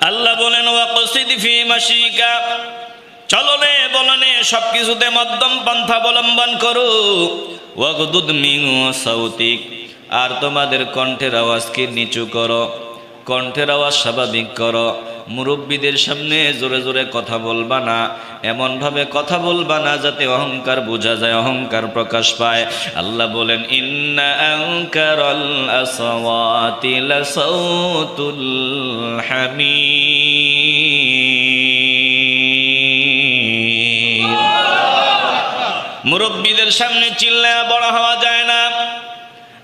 আল্লাহ বলেন চলনে বলনে সবকিছুতে মধ্যম পন্থা অবলম্বন করো। সাউতিক। আর তোমাদের কণ্ঠের আওয়াজকে নিচু করো। কণ্ঠের আওয়াজ স্বাভাবিক করো। মুরব্বীদের সামনে জোরে জোরে কথা বলবা না। এমনভাবে কথা বলবা না যাতে অহংকার বোঝা যায়, অহংকার প্রকাশ পায়। আল্লাহ বলেন মুরব্বীদের সামনে চিল্লায় বড় হওয়া যায় না।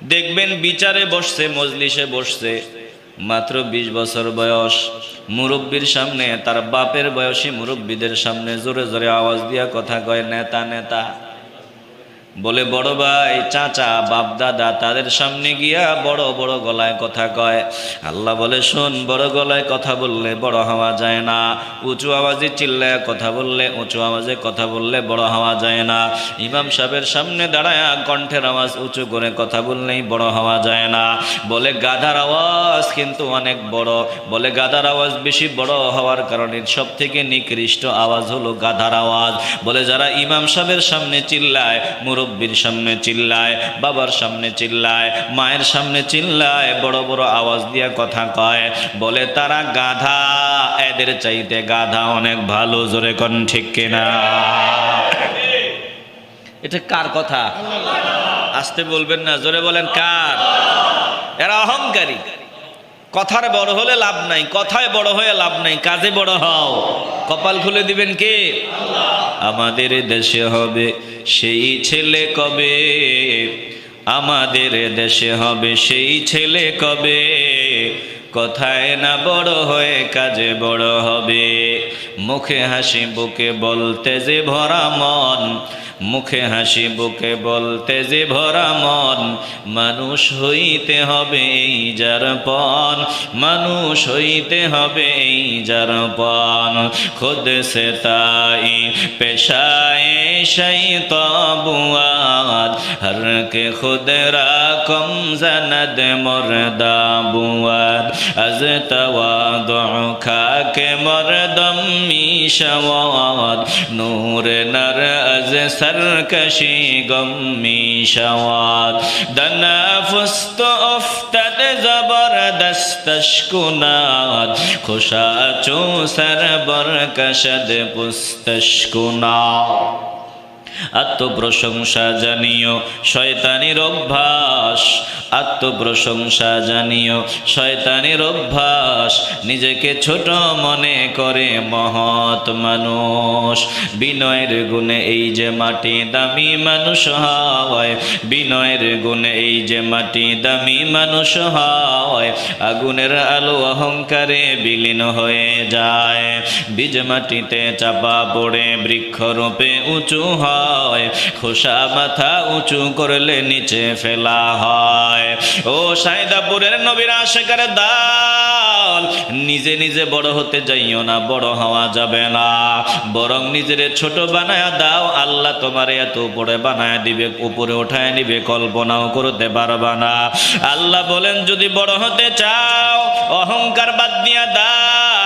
দেখবেন বিচারে বসছে, মজলিসে বসছে। মাত্র ২০ বছর বয়স। মুরব্বীর সামনে তার বাপের বয়সী মুরব্বীদের সামনে জোরে জোরে আওয়াজ দিয়া কথা কয়, নেতা নেতা। বলে, বড় ভাই, চাচা, বাপ, দাদা, তাদের সামনে গিয়া বড় বড় গলায় কথা কয়। আল্লাহ বলে, শোন, বড় গলায় কথা বললে বড় হওয়া যায় না। উঁচু আওয়াজে চিল্লায় কথা বললে উঁচু আওয়াজে কথা বললে বড় হওয়া যায় না। ইমাম সাহেবের সামনে দাঁড়ায় কণ্ঠের আওয়াজ উঁচু করে কথা বললেই বড় হওয়া যায় না। বলে, গাধার আওয়াজ কিন্তু অনেক বড়। বলে, গাধার আওয়াজ বেশি বড় হওয়ার কারণে সব থেকে নিকৃষ্ট আওয়াজ হলো গাধার আওয়াজ। বলে, যারা ইমাম সাহেবের সামনে চিল্লায় মুরব্বীর সামনে চিল্লায়, বাবার সামনে চিল্লায়, মায়ের সামনে চিল্লায়, বড় বড় আওয়াজ দিয়ে কথা কয়। বলে, তারা গাধা, এদের চাইতে গাধা অনেক ভালো, জোরে কন ঠিক কিনা? এটা কার কথা? আসতে বলবেন না, জোরে বলেন কার? এরা অহংকারী। কথার বড় হলে লাভ নাই, কথায় বড় হয়ে লাভ নাই, কাজে বড় হও। কপাল খুলে দিবেন কে? আমাদের দেশে হবে সেই ছেলে কবে? আমাদের দেশে হবে সেই ছেলে কবে? কথায় না বড় হয়ে কাজে বড় হবে। মুখে হাসি, বুকে বলতে যে ভরা মন মুখে হাসি, বুকে বলতে যে ভরা মন, মানুষ হইতে হবে এই যার পণ, মানুষ হইতে হবে এই যার পণ। খুদ সে তাই পেশায় সেই তবুয়াত, হর কে খুদ রাকম জনদ মরদা বুয়াত আজ তওয়াদ খাকে মরদম মিশওয়াত, নূর নর আজ سرکشی گم می شود دنا فست افتد زبردستش کند خوشا چو سر برکشد پستش کند আত্মপ্রশংসা জানিও, শয়তানির অভ্যাস। আত্মপ্রশংসা জানিও, শয়তানির অভ্যাস। নিজেকে ছোট মনে করে মহৎ মানুষ। বিনয়ের গুণে এই যে মাটি দামি মানুষ হয়, বিনয়ের গুণে এই যে মাটি দামি মানুষ হয়, আগুনের আলো অহংকারে বিলীন হয়ে যায়। বীজ মাটিতে চাপা পড়ে বৃক্ষরূপে উঁচু হয়। খোসা মাথা উঁচু করলে নিচে ফেলা হয়। ও সাইদাপুরের নবীর আশেকার দাল, নিজে নিজে বড় হতে যাইও না, বড় হওয়া যাবে না। বরং নিজের ছোট বানায় দাও, আল্লাহ তোমার এত উপরে বানায় দিবে, উপরে উঠায় নিবে, কল্পনাও করতে পারবা না। আল্লাহ বলেন, যদি বড় হতে চাও, অহংকার বাদ দিয়া দাও।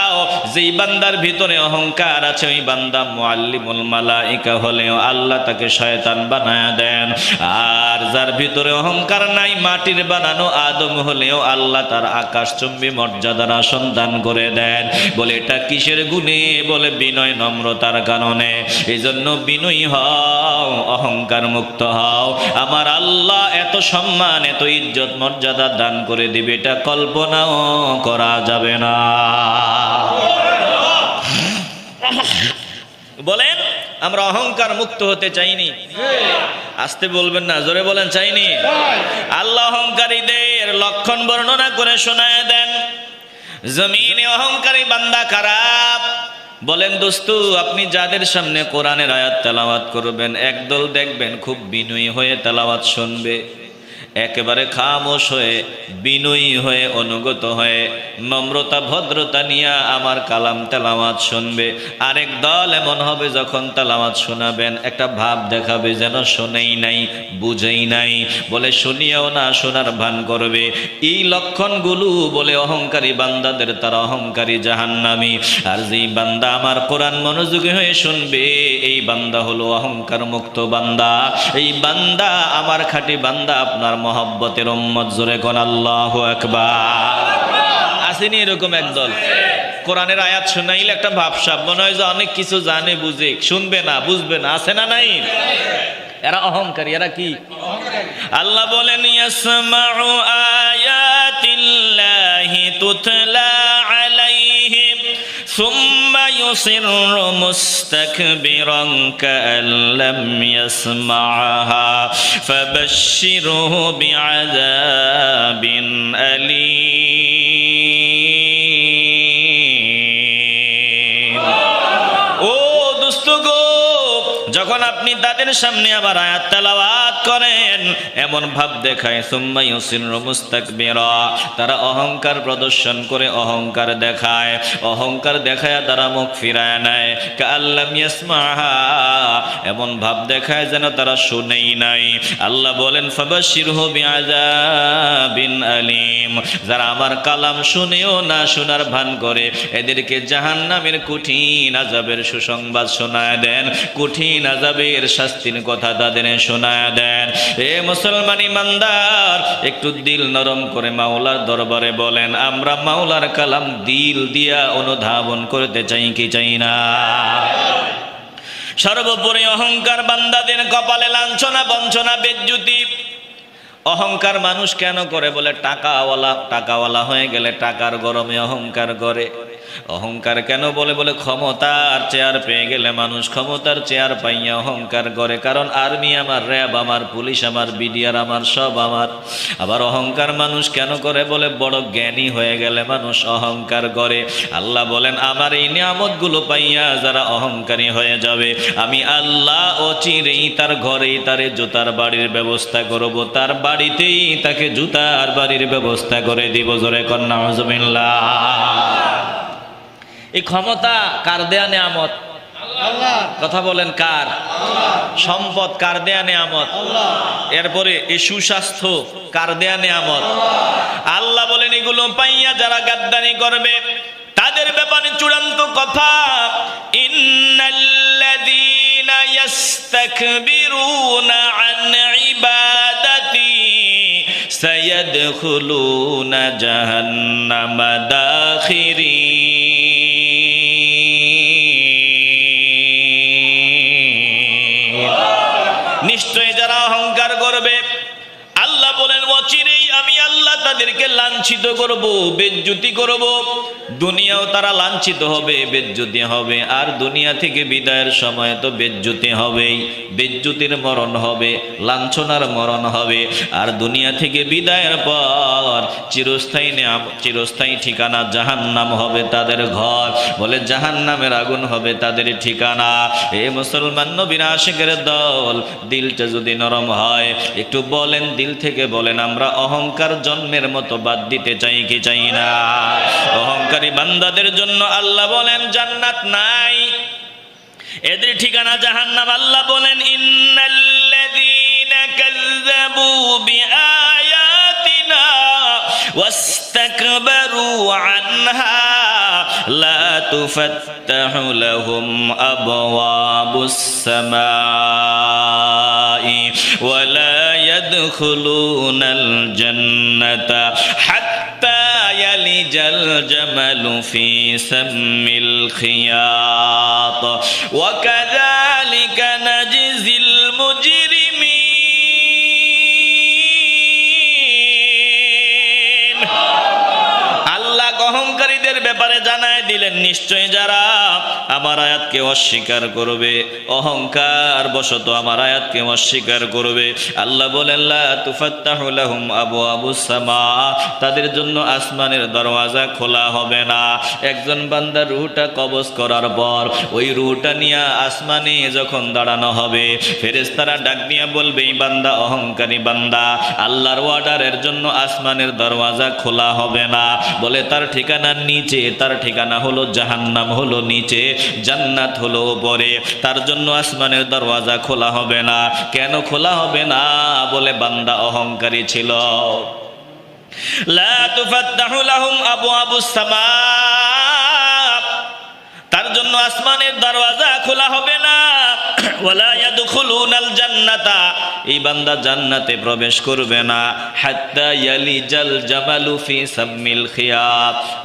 যেই বান্দার ভিতরে অহংকার আছে, ওই বান্দা মুআল্লিমুল মালাইকা হলেও আল্লাহ তাকে শয়তান বানায়া দেন। আর যার ভিতরে অহংকার নাই, মাটির বানানো আদম হলেও আল্লাহ তার আকাশচুম্বী মর্যাদার আসন দান করে দেন। বলে, এটা কিসের গুণে? বলে, বিনয় নম্রতার কারণে। এই জন্য বিনয়ী হও, অহংকার মুক্ত হও। আমার আল্লাহ এত সম্মান, এত ইজ্জত, মর্যাদা দান করে দিবে, এটা কল্পনাও করা যাবে না। বলেন, আমরা অহংকার মুক্ত হতে চাইনি। আসতে বলবেন না, জোরে বলেন, চাইনি। আল্লাহ অহংকারীদের লক্ষণ বর্ণনা করে শোনায় দেন। জমিনে অহংকারী বান্দা খারাপ। বলেন, দোস্তু, আপনি যাদের সামনে কোরআনের আয়াত তেলাওয়াত করবেন, একদল দেখবেন খুব বিনয়ী হয়ে তেলাওয়াত শুনবে। একেবারে খামোশ হয়ে, বিনয়ী হয়ে, অনুগত হয়ে, নম্রতা, ভদ্রতা নিয়ে আমার কালাম তেলামাত শুনবে। আরেক দল এমন হবে যখন তেলামাত শোনাবেন। একটা ভাব দেখাবে যেন শোনেই নাই, বুঝেই নাই। বলে শুনিয়াও না, শোনার ভান করবে। এই লক্ষণগুলো বলে অহংকারী বান্দাদের, তারা অহংকারী জাহান্নামি। আর যেই বান্দা আমার কোরআন মনোযোগী হয়ে শুনবে, এই বান্দা হলো অহংকার মুক্ত বান্দা। এই বান্দা, আমার খাঁটি বান্দা, আপনার মহব্বতের উম্মত জোরে কোন আল্লাহ একবার আসেনি এরকম একদল। কোরআনের আয়াত শুনাইলে একটা ভাবসাব, মনে হয় যে অনেক কিছু জানে, বুঝে, শুনবে না, বুঝবে না, আছে না নাই? এরা অহংকারী, এরা কি? আল্লাহ বলেন, ইয়াসমাউ আয়াতিল্লাহি তুতলা আলাইহিম ثم يصر مستكبرا كأن لم يسمعها فبشره بعذاب أليم. যখন আপনি তাদের সামনে আবার আয়াত তেলাওয়াত করেন, এমন ভাব দেখায়, সুম্মা ইউসির মুস্তাকবিরা। তারা অহংকার প্রদর্শন করে অহংকার দেখায়। অহংকার দেখায় তারা মুখ ফিরায় নেয়। কাল্লাম ইয়াসমাহা। এমন ভাব দেখায় যেন তারা শুনেই নাই। আল্লাহ বলেন ফাবাশিরহু বিআযাবিন আলিম। যারা আমার কালাম শুনেও না শোনার ভান করে, এদেরকে জাহান্নামের কঠিন আজাবের সুসংবাদ শোনায় দেন। কঠিন আজাবের শাস্তির কথা তাদের শোনায় দেন। এ মুসলমান ইমানদার, একটু দিল নরম করে মাওলার দরবারে বলেন, আমরা মাওলার কালাম দিল দিয়া অনুধাবন করতে চাই কি চাই না? সর্বোপরি অহংকার বান্দাদের কপালে লাঞ্ছনা, বঞ্চনা, বেজ্জুতি। অহংকার মানুষ কেন করে বলে, টাকাওয়ালা টাকাওয়ালা হয়ে গেলে টাকার গরমে অহংকার করে। অহংকার কেন বলে বলে ক্ষমতার চেয়ার পেয়ে গেলে মানুষ ক্ষমতার চেয়ার পাইয়া অহংকার করে। কারণ আর্মি আমার, র্যাব আমার, পুলিশ আমার, বিডিআর আমার, সব আমার। আবার অহংকার মানুষ কেন করে বলে বড় জ্ঞানী হয়ে গেলে মানুষ অহংকার করে। আল্লাহ বলেন, আমার এই নিয়ামতগুলো পাইয়া যারা অহংকারী হয়ে যাবে, আমি আল্লাহ অচিরেই তার ঘরেই তারে জুতার বাড়ির ব্যবস্থা করব। তার বাড়িতেই তাকে জুতার বাড়ির ব্যবস্থা করে দিব। জোরে কন্যা হজমিল্লা এই ক্ষমতা কার দেয়া নেয়ামত? কথা বলেন কার? সম্পদ কার দেয়া নেয়ামত? এরপরে এই সুস্বাস্থ্য কার দেয়া নেয়ামত? আল্লাহ বলেন এগুলো পাইয়া যারা গাদ্দানি করবে তাদের ব্যাপারে চূড়ান্ত কথা ইন্নাল্লাযীনা ইয়াস্তাকবিরুনা আন ইবাদাতি সায়াদখুলুনা জাহান্নামা দাখিরিন। আল্লাহ তাদেরকে লাঞ্ছিত করব, বেজ্জুতি করব। দুনিয়াও তারা লাঞ্ছিত হবে, বেজ্জুতি হবে। আর দুনিয়া থেকে বিদায়ের সময় তো বেজ্জুতি হবেই। বেজ্জুতির মরণ হবে, লাঞ্ছনার মরণ হবে। আর দুনিয়া থেকে বিদায়ের পর চিরস্থায়ী নেয়াম চিরস্থায়ী ঠিকানা জাহান্নাম হবে তাদের ঘর। বলে জাহান্নামের আগুন হবে তাদের ঠিকানা। এ মুসলমান নবীর আশিকের দল, দিলটা যদি নরম হয়, একটু বলেন দিল থেকে বলেন, আমরা অহংকার জন্মের মতো বাদ দিতে চাই কি চাই না? অহংকারী বান্দাদের জন্য আল্লাহ বলেন, জান্নাত নাই। এদের ঠিকানা জাহান্নাম, আল্লাহ বলেন, ইন্নাল্লাযীনা لج الجمل في سم الخياط. وكذلك نجزي المجرمين. অহংকারীদের ব্যাপারে জানায় দিলেন নিশ্চয় যারা আমার আয়াতকে অস্বীকার করবে, অহংকার বশত আমার আয়াতকে অস্বীকার করবে, আল্লাহ বলেন, লা তুফাত্তাহু লাহুম আবওয়াবুস সামা, তাদের জন্য আসমানের দরওয়াজা খোলা হবে না। একজন বান্দার রুহটা কবজ করার পর, ওই রুহটা নিয়ে আসমানে যখন দাঁড়ানো হবে, ফেরেশতারা ডাক দিয়া বলবে, এই বান্দা অহংকারী বান্দা, আল্লাহর ওয়ার্ডারের জন্য আসমানের দরওয়াজা খোলা হবে না। বলে, তার ঠিকানার নিচে, তার ঠিকানা হলো জাহান্নাম, হলো নিচে, জান্নাত হলো পরে তার জন্য আসমানের দরওয়াজা খোলা হবে না। কেন খোলা হবে না বলে বান্দা অহংকারী ছিল। লা তুফাত্তাহু লাহুম সামা। জন্য আসমানের দরওয়াজা খোলা হবে না। এই বান্দা জান্নাতে প্রবেশ করবে না।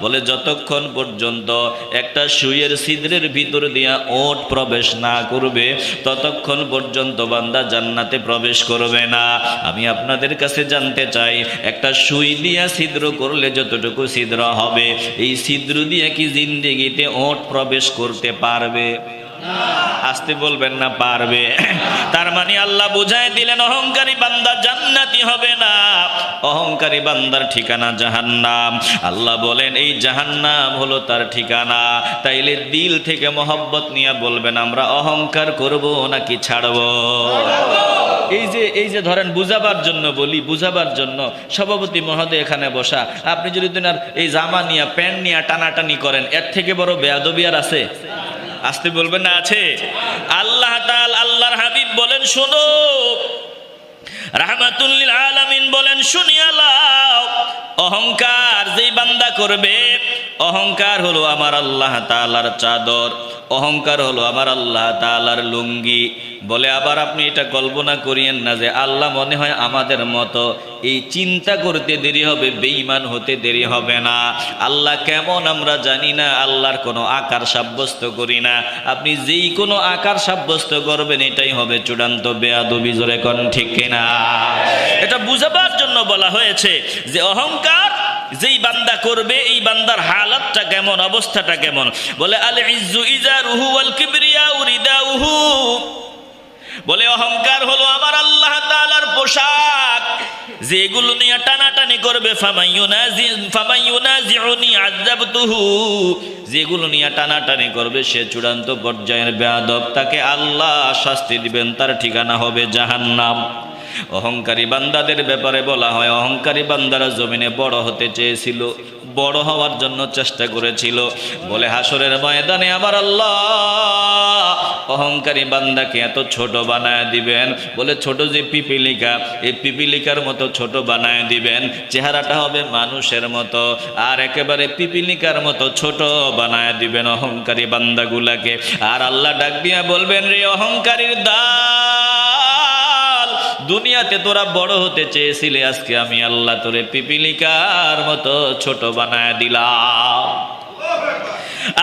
বলে যতক্ষণ পর্যন্ত একটা সুইয়ের ছিদ্রের ভিতর দিয়া ওট প্রবেশ না করবে, ততক্ষণ পর্যন্ত বান্দা জান্নাতে প্রবেশ করবে না। আমি আপনাদের কাছে জানতে চাই, একটা সুই দিয়া ছিদ্র করলে যতটুকু ছিদ্র হবে, এই ছিদ্র দিয়ে কি জিন্দেগিতে ওট প্রবেশ করতে পারবে? আসতে বলবেন না, পারবে। তার মানে আল্লাহ বুঝাই দিলেন, অহংকারী বান্দা জান্নাতি হবে না। অহংকারী বান্দার ঠিকানা জাহান্নাম। আল্লাহ বলেন, এই জাহান্নাম হলো তার ঠিকানা। তাইলে দিল থেকে মহব্বত নিয়ে বলবেন, আমরা অহংকার করব নাকি ছাড়ব? এই যে এই যে ধরেন, বুঝাবার জন্য বলি, বুঝাবার জন্য সভাপতি মহোদয় এখানে বসা। আপনি যদি দিনার এই জামা নিয়ে, প্যান্ট নিয়ে টানাটানি করেন, এর থেকে বড় বেয়াদবি আর আছে? আসতে বলবেন না, আছে? আল্লাহ আল্লাহর হাবিব বলেন, শোনো রাহমাতুল্লিল আলামিন বলেন শুনিয়া লাও অহংকার যেই বান্দা করবে, অহংকার হলো আমার আল্লাহ তালার চাদর। অহংকার হলো আমার আল্লাহ তাআলার লুঙ্গি। বলে আবার আপনি এটা কল্পনা করিয়েন না যে আল্লাহ মনে হয় আমাদের মতো। এই চিন্তা করতে দেরি হবে, বেঈমান হতে দেরি হবে না। আল্লাহ কেমন আমরা জানি না, আল্লাহর কোনো আকার সাব্যস্ত করি না। আপনি যেই কোনো আকার সাব্যস্ত করবেন, এটাই হবে চূড়ান্ত বেয়াদবি, জোরে কোন ঠিক কিনা? এটা বুঝাবার জন্য বলা হয়েছে যে অহংকার যেই বান্দা করবে, এই বান্দার হালাতটা কেমন, অবস্থাটা কেমন? বলে আল ইজ্জু ইজারুহু ওয়াল কিবরিয়া উরিদাউহু। বলে, অহংকার হলো আমার আল্লাহ তাআলার পোশাক। যেগুলো নিয়ে টানাটানি করবে যেগুলো নিয়ে টানাটানি করবে, সে চূড়ান্ত পর্যায়ের বেয়াদব তাকে আল্লাহ শাস্তি দিবেন, তার ঠিকানা হবে জাহান্নাম। অহংকারী বান্দাদের ব্যাপারে বলা হয়, অহংকারী বান্দারা জমিনে বড় হতে চেয়েছিল, বড় হওয়ার জন্য চেষ্টা করেছিল। বলে হাসরের ময়দানে আবার আল্লাহ, অহংকারী বান্দাকে এত ছোট বানায় দিবেন। বলে ছোট যে পিপিলিকা, এই পিপিলিকার মতো ছোট বানায় দিবেন। চেহারাটা হবে মানুষের মতো, আর একেবারে পিপিলিকার মতো ছোট বানায় দিবেন অহংকারী বান্দাগুলাকে। আর আল্লাহ ডাক দিয়া বলবেন, রে অহংকারীর দাল দুনিয়াতে তোরা বড় হতে চেয়েছিলে, আজকে আমি আল্লাহ তোরে পিপিলিকার মতো ছোট বানায় দিলাম।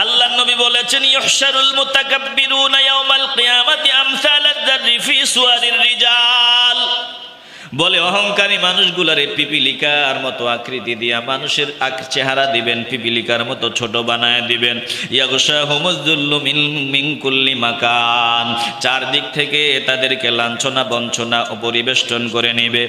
আল্লাহ নবী বলেছেন ইহশারুল মুতাকাব্বিরুনা ইয়াউমাল কিয়ামাতি আমসালাদ যাররি ফি সুয়ারির রিজাল। বলে, অহংকারী মানুষগুলারে পিপিলিকার মতো আকৃতি দিয়া মানুষের চেহারা দিবেন, পিপিলিকার মতো ছোট বানায় দিবেন। ইয়াগশা হুমুজুল্লু মিন মিন কুল্লি মাকান। চারদিক থেকে তাদেরকে লাঞ্ছনা, বঞ্চনা পরিবেষ্টন করে নেবে।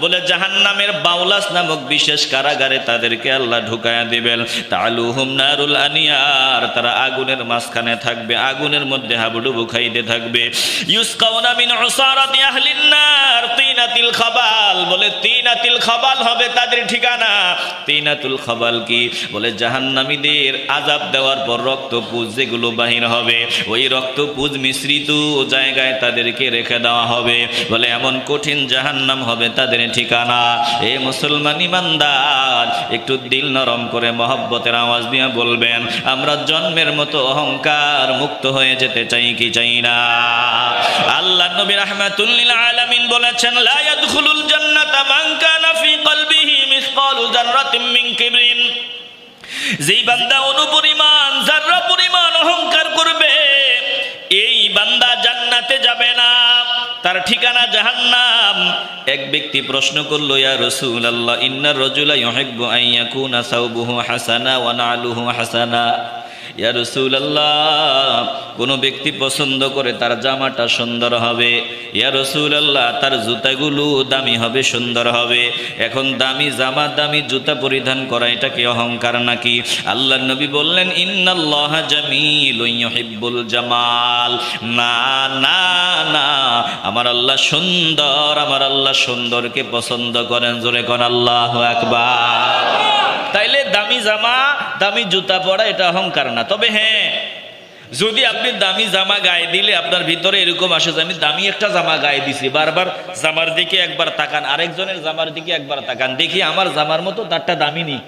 বলে, জাহান্নামের বাউলাস নামক বিশেষ কারাগারে তাদেরকে আল্লাহ ঢুকায়া দিবেন। তালুহুম নারুল আনিয়ার। তারা আগুনের মাঝখানে থাকবে, আগুনের মধ্যে হাবুডুবু খাইতে থাকবে। ইউসকাউনা মিন উসারাতি আহলিন নার তিনাতিল খাবাল। বলে, তিনাতিল খাবাল হবে তাদের ঠিকানা। তিনাতুল খাবাল কি? বলে, জাহান্নামীদের দেওয়ার পর যেগুলো বাহির হবে, ওই মিশ্রিত জায়গায় তাদেরকে রেখে দেওয়া হবে। বলে, এমন কঠিন জাহান্নাম হবে তাদের ঠিকানা। এ মুসলমান ইমানদার, একটু দিল নরম করে মহব্বতের আওয়াজ দিয়ে বলবেন, আমরা জন্মের মতো অহংকার মুক্ত হয়ে যেতে চাই কি চাই আল্লাহ নবী রাহমাতুল্লিল আলামিন বলেছেন, লা ইয়াদখুলুল জান্নাতা মান কানা ফি কলবিহি মিসকালু যাররাতিন মিন কিবরিন। যেই বান্দা অনুপরিমাণ যার্রা পরিমাণ অহংকার করবে, এই বান্দা জান্নাতে যাবে না। তার ঠিকানা জাহান্নাম। এক ব্যক্তি প্রশ্ন করল, ইয়া রসুল আল্লাহ ইন্নার রজুলা ইউহিব্বু আন ইয়াকুনা সাওবুহু হাসানা ওয়া নালুহু হাসানা। ইয়া রসুল আল্লাহ কোনো ব্যক্তি পছন্দ করে তার জামাটা সুন্দর হবে। ইয়া রসুল আল্লাহ তার জুতাগুলো দামি হবে, সুন্দর হবে। এখন দামি জামা, দামি জুতা পরিধান করা, এটা কি অহংকার নাকি? আল্লাহ নবী বললেন, ইন্নাল্লাহ জামিল ইউহিব্বুল জামাল। না না না, আমার আল্লাহ সুন্দর, আমার আল্লাহ সুন্দরকে পছন্দ করেন। জোরে কোন, আল্লাহ আকবার। তাইলে দামি জামা, দামি জুতা পরা এটা অহংকার না। তবে হ্যাঁ যদি আপনি দামি জামা গায়ে দিলে আপনার ভিতরে এরকম আসে যে আমি দামি একটা জামা গায়ে দিছি। বারবার জামার দিকে একবার তাকান, আরেকজনের জামার দিকে একবার তাকান। দেখি আমার জামার মতো তারটা দামি নেই।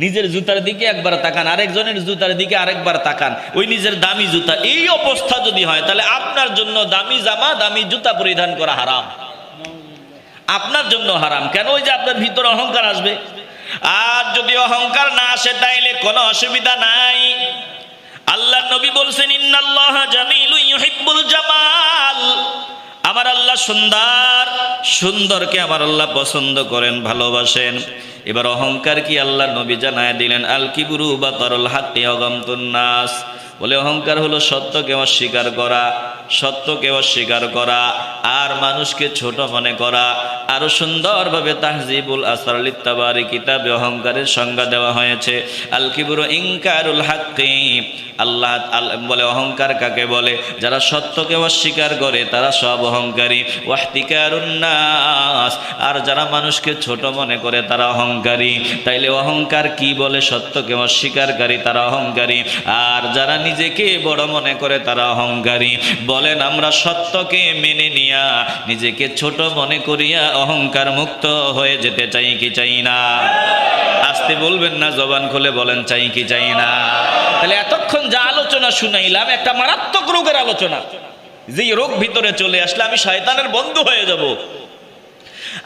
নিজের জুতার দিকে একবার তাকান, আরেকজনের জুতার দিকে আরেকবার তাকান। ওই নিজের দামি জুতা, এই অবস্থা যদি হয়, তাহলে আপনার জন্য দামি জামা, দামি জুতা পরিধান করা হারাম। আপনার জন্য হারাম। কেন ওই যে আপনার ভিতরে অহংকার আসবে? আর যদি অহংকার না আসে, তাইলে কোনো অসুবিধা নাই। আল্লাহ নবী বলছেন, ইন্নাল্লাহ জামিলু ইউহিব্বুল জামাল। আমার আল্লাহ সুন্দর, সুন্দরকে আমার আল্লাহ পছন্দ করেন, ভালোবাসেন। এবার অহংকার কি আল্লাহ নবী জানায় দিলেন? আল কিবরু বা তরল হাতে অগমতুন নাস। বলে অহংকার হলো সত্যকে অস্বীকার করা। সত্যকে অস্বীকার করা, আর মানুষকে ছোট মনে করা। আরও সুন্দরভাবে তাহজিবুল আসার লিত্তাবারি কিতাবে অহংকারের সংজ্ঞা দেওয়া হয়েছে। আল কিবুর ইনকারুল হাক্কি। আল্লাহ আল- বলে, অহংকার কাকে বলে? যারা সত্যকে অস্বীকার করে, তারা সব অহংকারী। ওয়াহতিকারুন্নাস আর যারা মানুষকে ছোট মনে করে, তারা অহংকারী। তাইলে অহংকার কি বলে? সত্যকে অস্বীকারী তারা অহংকারী। আর যারা নিজেকে বড় মনে করে, তারা অহংকারী। বলেন, আমরা সত্যকে মেনে নিয়া নিজেকে ছোট মনে করিয়া অহংকার মুক্ত হয়ে যেতে চাই কি চাই না? আসতে বলবেন না, জবান খুলে বলেন, চাই কি চাই না? তাহলে এতক্ষণ যা আলোচনা শুনাইলাম, একটা মারাত্মক রোগের আলোচনা। যে রোগ ভিতরে চলে আসলে আমি শয়তানের বন্ধু হয়ে যাব।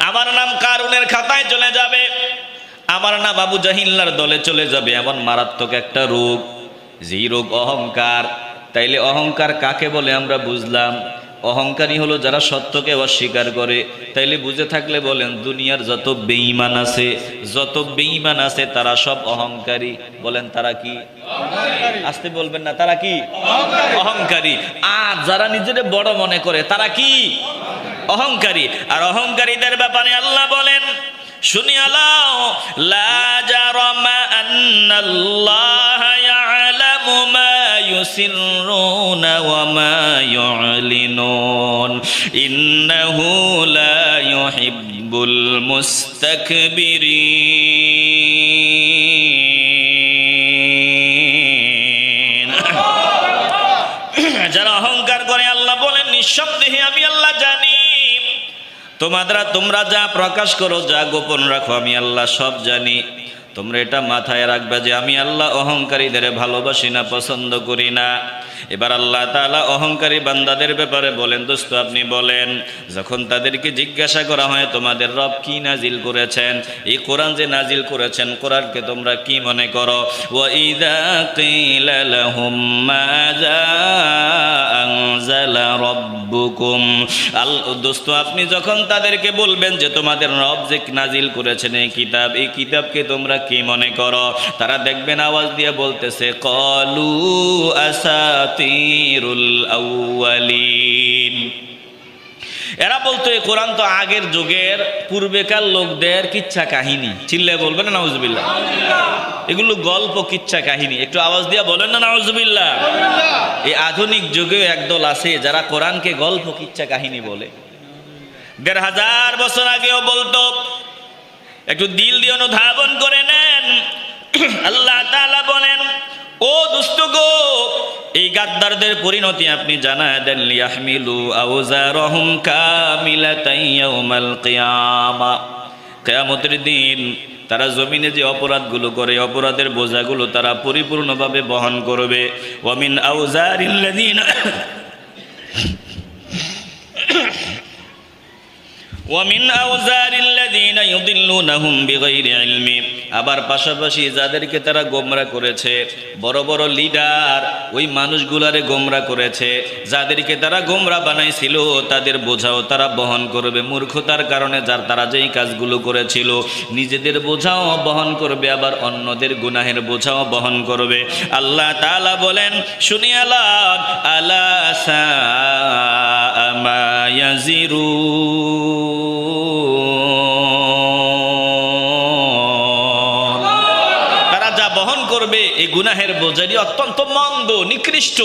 আমার নাম কারুনের খাতায় চলে যাবে। আমার নাম আবু জাহিল্লার দলে চলে যাবে। এমন মারাত্মক একটা রোগ, যেই রোগ অহংকার। তাইলে অহংকার কাকে বলে আমরা বুঝলাম? অহংকারী হলো যারা সত্যকে অস্বীকার করে। তাইলে বুঝে থাকলে বলেন দুনিয়ার যত বেঈমান আছে যত বেঈমান আছে তারা সব অহংকারী। বলেন তারা কি? আসতে বলবেন না তারা কি? অহংকারী। আর যারা নিজের বড় মনে করে তারা কি? অহংকারী। আর অহংকারীদের ব্যাপারে আল্লাহ বলেন শুনি আলাও লা জারামা আন্নাল্লাহ ইয়ালামু। মা ইউসিররুনা ওয়া মা ইউলিনুন ইন্নাহু লা ইউহিব্বুল মুস্তাকবিরিন যারা অহংকার করে আল্লাহ বলেন, নিঃসন্দেহে আমি আল্লাহ জানি। তোমাদের তোমরা যা প্রকাশ করো, যা গোপন রাখো, আমি আল্লাহ সব জানি। তোমরা এটা মাথায় রাখবে যে আমি আল্লাহ অহংকারীদের ভালোবাসি না পছন্দ করি না। এবার আল্লাহ তাআলা অহংকারী বান্দাদের ব্যাপারে বলেন, দোস্ত, আপনি বলেন, যখন তাদেরকে জিজ্ঞাসা করা হয়, তোমাদের রব কি নাজিল করেছেন? এই কোরআন যে নাজিল করেছেন, কোরআনকে তোমরা কি মনে করো? মাযা আনজালা আল, দোস্ত, আপনি যখন তাদেরকে বলবেন যে তোমাদের রব যে নাজিল করেছেন এই কিতাব, এই কিতাবকে তোমরা কি মনে করো? তারা দেখবেন আওয়াজ দিয়ে বলতেছে, কলু আসাতিরুল আউয়ালিন। এরা বলতো এই কোরআন তো আগের যুগের পূর্বেকার লোকদের কিচ্ছা কাহিনী। চিল্লে বলবেন না নাউজুবিল্লাহ। এগুলো গল্প কিচ্ছা কাহিনী। একটু আওয়াজ দিয়া বলেন না নাউজুবিল্লাহ। এই আধুনিক যুগেও একদল আছে যারা কোরআনকে গল্প কিচ্ছা কাহিনী বলে। দেড় হাজার বছর আগেও বলতো একটু দিল দিয়ে অনুধাবন করে নেন। আল্লাহ তাআলা বলেন ও দুষ্ট গো, এই গাদ্দারদের পরিণতি আপনি জানায় দেন, লিয়াহমিলু আউজারহুম কামিলাতাই ইয়াউমাল কিয়ামা। কিয়ামতের দিন তারা জমিনে যে অপরাধগুলো করে, অপরাধের বোঝাগুলো তারা পরিপূর্ণভাবে বহন করবে। ওয়ামিন আউজারিল্লাযিনা ওয়ামিন الذين يضلونهم بغير علم. আবার পাশাপাশি যাদেরকে তারা গোমরা করেছে, বড় বড় লিডার ওই মানুষগুলারে গোমরা করেছে, যাদেরকে তারা গোমরা বানাইছিল, তাদের বোঝাও তারা বহন করবে। মূর্খতার কারণে যার তারা যেই কাজগুলো করেছিল, নিজেদের বোঝাও বহন করবে, আবার অন্যদের গুনাহের বোঝাও বহন করবে। আল্লাহ তাআলা বলেন শুনিয়ালা আলা সা ইয়াজিরুন তারা যা বহন করবে এই গুনাহের বোঝারি অত্যন্ত মন্দ নিকৃষ্ট।